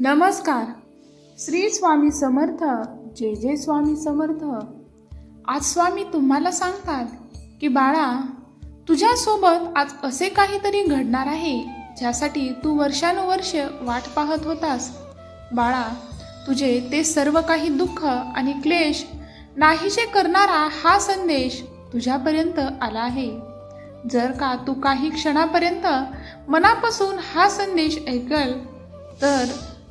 नमस्कार. श्री स्वामी समर्थ जे जे स्वामी समर्थ. आज स्वामी तुम्हाला सांगतात की बाळा तुझ्यासोबत आज असे काहीतरी घडणार आहे ज्यासाठी तू वर्षानुवर्ष वाट पाहत होतास. बाळा तुझे ते सर्व काही दुःख आणि क्लेश नाहीसे करणारा हा संदेश तुझ्यापर्यंत आला आहे. जर का तू काही क्षणापर्यंत मनापासून हा संदेश ऐकल तर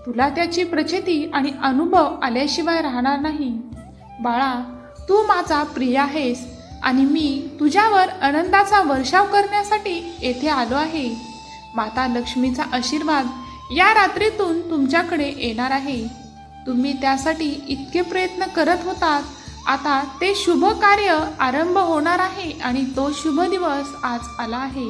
तुला त्याची प्रचिती आणि अनुभव आल्याशिवाय राहणार नाही. बाळा तू माझा प्रिय आहेस आणि मी तुझ्यावर आनंदाचा वर्षाव करण्यासाठी येथे आलो आहे. माता लक्ष्मीचा आशीर्वाद या रात्रीतून तुमच्याकडे येणार आहे. तुम्ही त्यासाठी इतके प्रयत्न करत होतात. आता ते शुभ कार्य आरंभ होणार आहे आणि तो शुभ दिवस आज आला आहे.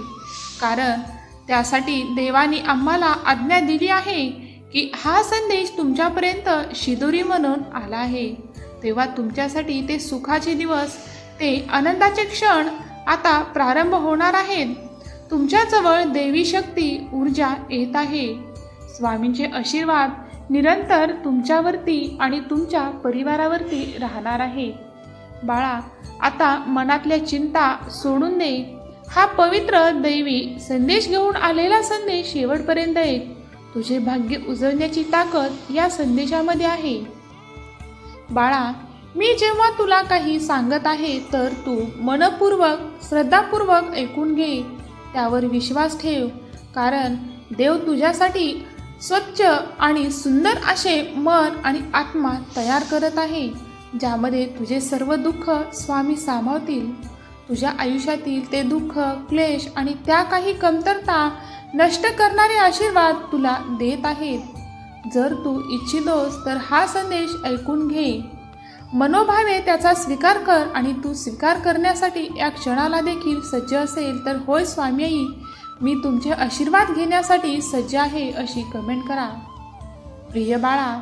कारण त्यासाठी देवाने आम्हाला आज्ञा दिली आहे की हा संदेश तुमच्यापर्यंत शिदोरी म्हणून आला आहे. तेव्हा तुमच्यासाठी ते सुखाचे दिवस ते आनंदाचे क्षण आता प्रारंभ होणार आहेत. तुमच्याजवळ देवी शक्ती ऊर्जा येत आहे. स्वामींचे आशीर्वाद निरंतर तुमच्यावरती आणि तुमच्या परिवारावरती राहणार आहे. बाळा आता मनातल्या चिंता सोडून दे. हा पवित्र दैवी संदेश घेऊन आलेला संदेश शेवटपर्यंत ऐक तुझे भाग्य उजळण्याची ताकद या संदेशामध्ये आहे. बाळा मी जेव्हा तुला काही सांगत आहे तर तू मनपूर्वक श्रद्धापूर्वक ऐकून घे. त्यावर विश्वास ठेव कारण देव तुझ्यासाठी स्वच्छ आणि सुंदर असे मन आणि आत्मा तयार करत आहे ज्यामध्ये तुझे सर्व दुःख स्वामी सामावतील. तुझ्या आयुष्यातील ते दुःख क्लेश आणि त्या काही कमतरता नष्ट करणारे आशीर्वाद तुला देत आहेत. जर तू इच्छितोस तर हा संदेश ऐकून घे. मनोभावे त्याचा स्वीकार कर आणि तू स्वीकार करण्यासाठी या क्षणाला देखील सज्ज असेल तर होय स्वामी मी तुमचे आशीर्वाद घेण्यासाठी सज्ज आहे अशी कमेंट करा. प्रिय बाळा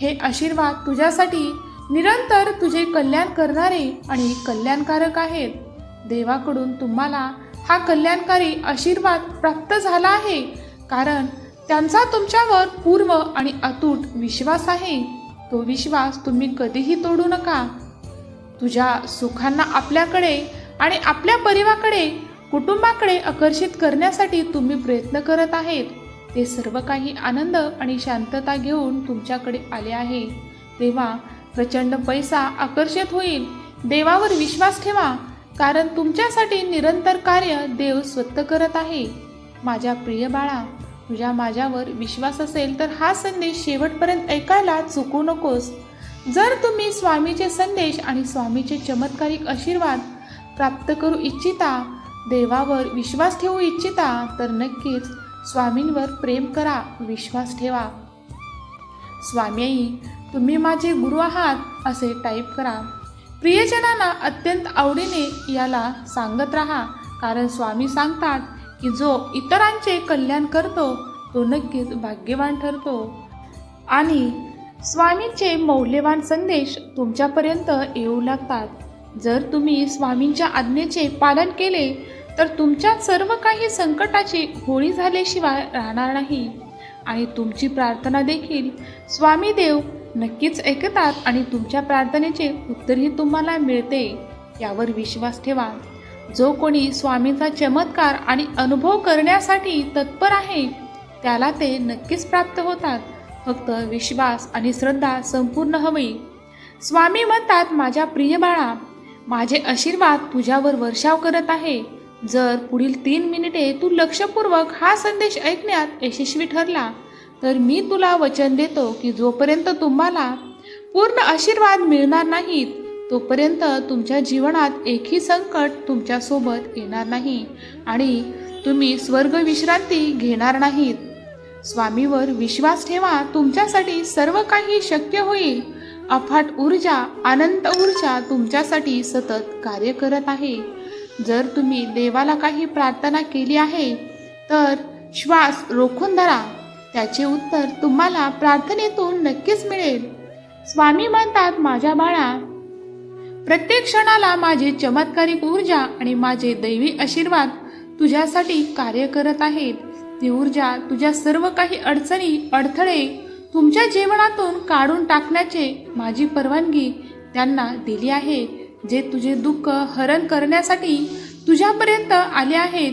हे आशीर्वाद तुझ्यासाठी निरंतर तुझे कल्याण करणारे आणि कल्याणकारक आहेत. देवाकडून तुम्हाला हा कल्याणकारी आशीर्वाद प्राप्त झाला आहे. कारण त्यांचा तुमच्यावर पूर्व आणि अतूट विश्वास आहे. तो विश्वास तुम्ही कधीही तोडू नका. तुझ्या सुखांना आपल्याकडे आणि आपल्या परिवाराकडे कुटुंबाकडे आकर्षित करण्यासाठी तुम्ही प्रयत्न करत आहेत. ते सर्व काही आनंद आणि शांतता घेऊन तुमच्याकडे आले आहे. तेव्हा प्रचंड पैसा आकर्षित होईल. देवावर विश्वास ठेवा. कारण तुमच्यासाठी निरंतर कार्य देव स्वतः करत आहे. माझ्या प्रिय बाळा तुझ्या माझ्यावर विश्वास असेल तर हा संदेश शेवटपर्यंत ऐकायला चुकू नकोस. जर तुम्ही स्वामीचे संदेश आणि स्वामीचे चमत्कारिक आशीर्वाद प्राप्त करू इच्छिता देवावर विश्वास ठेवू इच्छिता तर नक्कीच स्वामींवर प्रेम करा विश्वास ठेवा. स्वामी तुम्ही माझे गुरु आहात असे टाईप करा. प्रियजनांना अत्यंत आवडीने याला सांगत राहा. कारण स्वामी सांगतात की जो इतरांचे कल्याण करतो तो नक्कीच भाग्यवान ठरतो. आणि स्वामींचे मौल्यवान संदेश तुमच्यापर्यंत येऊ लागतात. जर तुम्ही स्वामींच्या आज्ञेचे पालन केले तर तुमच्या सर्व काही संकटाची होळी झाल्याशिवाय राहणार नाही. आणि तुमची प्रार्थना देखील स्वामी देव नक्कीच ऐकतात आणि तुमच्या प्रार्थनेचे उत्तरही तुम्हाला मिळते यावर विश्वास ठेवा. जो कोणी स्वामींचा चमत्कार आणि अनुभव करण्यासाठी तत्पर आहे त्याला ते नक्कीच प्राप्त होतात. फक्त विश्वास आणि श्रद्धा संपूर्ण हवी. स्वामी म्हणतात माझ्या प्रिय बाळा माझे आशीर्वाद तुझ्यावर वर्षाव करत आहे. जर पुढील तीन मिनिटे तू लक्षपूर्वक हा संदेश ऐकण्यात यशस्वी ठरला तर मी तुला वचन देतो की जोपर्यंत तुम्हाला पूर्ण आशीर्वाद मिळणार नाहीत तोपर्यंत तुमच्या जीवनात एकही संकट तुमच्यासोबत येणार नाही आणि तुम्ही स्वर्ग विश्रांती घेणार नाहीत. स्वामीवर विश्वास ठेवा तुमच्यासाठी सर्व काही शक्य होईल. अफाट ऊर्जा अनंत ऊर्जा तुमच्यासाठी सतत कार्य करत आहे. जर तुम्ही देवाला काही प्रार्थना केली आहे तर श्वास रोखून धरा. त्याचे उत्तर तुम्हाला प्रार्थनेतून नक्कीच मिळेल. स्वामी म्हणतात माझ्या बाळा प्रत्येक क्षणाला माझी चमत्कारिक ऊर्जा आणि माझे दैवी आशीर्वाद तुझ्यासाठी कार्य करत आहेत. ती ऊर्जा तुझ्या सर्व काही अडचणी अडथळे तुमच्या जीवनातून काढून टाकण्याचे माझी परवानगी त्यांना दिली आहे जे तुझे दुःख हरण करण्यासाठी तुझ्यापर्यंत आले आहेत.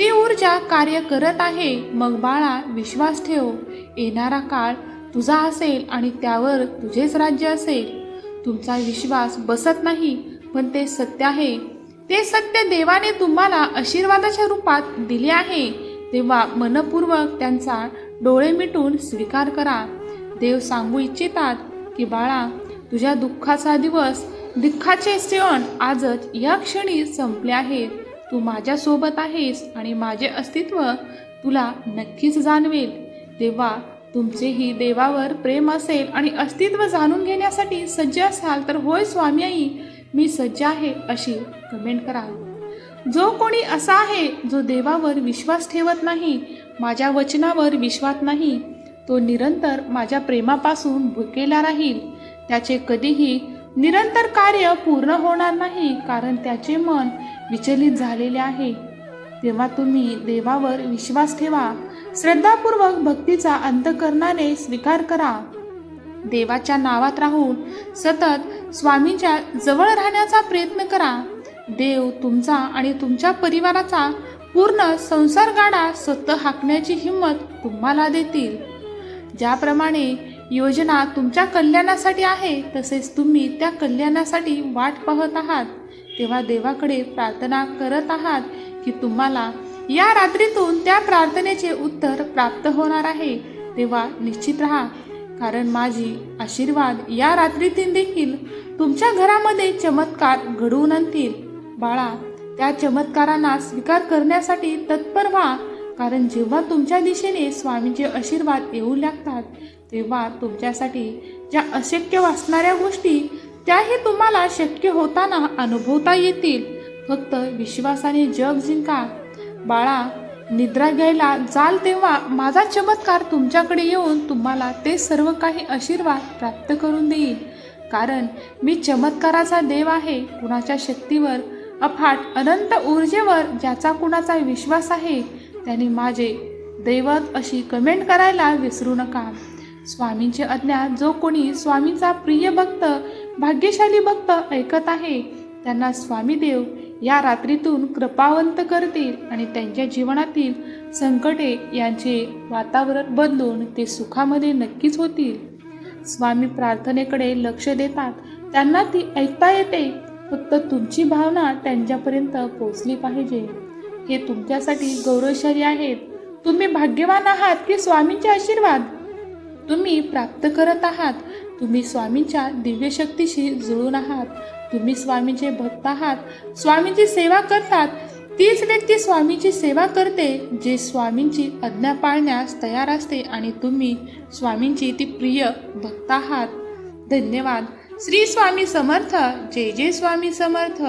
ती ऊर्जा कार्य करत आहे मग बाळा विश्वास ठेव. येणारा काळ तुझा असेल आणि त्यावर तुझेच राज्य असेल. तुमचा विश्वास बसत नाही पण ते सत्य आहे. ते सत्य देवाने तुम्हाला आशीर्वादाच्या रूपात दिले आहे. तेव्हा मनपूर्वक त्यांचा डोळे मिटून स्वीकार करा. देव सांगू इच्छितात की बाळा तुझ्या दुःखाचा दिवस दुःखाचे क्षण आजच या क्षणी संपले आहेत. तू माझ्यासोबत आहेस आणि माझे अस्तित्व तुला नक्कीच जाणवेल. तेव्हा तुमचेही देवावर प्रेम असेल आणि अस्तित्व जाणून घेण्यासाठी सज्ज असाल तर होय स्वामी आई मी सज्ज आहे अशी कमेंट करा जो कोणी असा आहे जो देवावर विश्वास ठेवत नाही माझ्या वचनावर विश्वास नाही तो निरंतर माझ्या प्रेमापासून भुकेला राहील. त्याचे कधीही निरंतर कार्य पूर्ण होणार नाही कारण त्याचे मन विचलित झालेले आहे. तेव्हा तुम्ही देवावर विश्वास ठेवा. श्रद्धापूर्वक भक्तीचा अंतकरणाने स्वीकार करा. देवाच्या नावात राहून सतत स्वामीच्या जवळ राहण्याचा प्रयत्न करा. देव तुमचा आणि तुमच्या परिवाराचा पूर्ण संसार गाडा स्वतः हाकण्याची हिंमत तुम्हाला देतील. ज्याप्रमाणे योजना तुमच्या कल्याणासाठी आहे तसेच तुम्ही त्या कल्याणासाठी वाट पाहत आहात. तेव्हा देवाकडे प्रार्थना करत आहात की तुम्हाला या रात्रीतून त्या प्रार्थनेचे उत्तर प्राप्त होणार आहे. तेव्हा निश्चित राहा कारण माझी आशीर्वाद या रात्रीतील देखील तुमच्या घरामध्ये चमत्कार घडवून आणतील. बाळा त्या चमत्कारांना स्वीकार करण्यासाठी तत्पर व्हा कारण जेव्हा तुमच्या दिशेने स्वामींचे आशीर्वाद येऊ लागतात तेव्हा तुमच्यासाठी ज्या अशक्य वाचणाऱ्या गोष्टी त्याही तुम्हाला शक्य होताना अनुभवता येतील. फक्त विश्वासाने जग जिंका. बाळा निद्रा घ्यायला जाल तेव्हा माझा चमत्कार तुमच्याकडे येऊन तुम्हाला ते सर्व काही आशीर्वाद प्राप्त करून देईल. कारण मी चमत्काराचा देव आहे. कुणाच्या शक्तीवर अफाट अनंत ऊर्जेवर ज्याचा कुणाचा विश्वास आहे त्याने माझे दैवत अशी कमेंट करायला विसरू नका. स्वामींचे अज्ञात जो कोणी स्वामींचा प्रिय भक्त भाग्यशाली भक्त ऐकत आहे. त्यांना स्वामी देव या रात्रीतून कृपावंत करतील आणि त्यांच्या जीवनातील संकटे यांचे वातावरण बदलून ते सुखामध्ये नक्कीच होतील. स्वामी प्रार्थनेकडे लक्ष देतात. त्यांना ती ऐकता येते. फक्त तुमची भावना त्यांच्यापर्यंत पोचली पाहिजे. हे तुमच्यासाठी गौरवशाली आहेत. तुम्ही भाग्यवान आहात की स्वामींचे आशीर्वाद? तुम्ही प्राप्त करत आहात. तुम्ही स्वामींच्या दिव्यशक्तीशी जुळून आहात. तुम्ही स्वामींचे भक्त आहात. स्वामींची सेवा करतात. तीच व्यक्ती स्वामीची सेवा करते जे स्वामींची आज्ञा पाळण्यास तयार असते आणि तुम्ही स्वामींची ती प्रिय भक्त आहात. धन्यवाद. श्री स्वामी समर्थ. जय जय स्वामी समर्थ.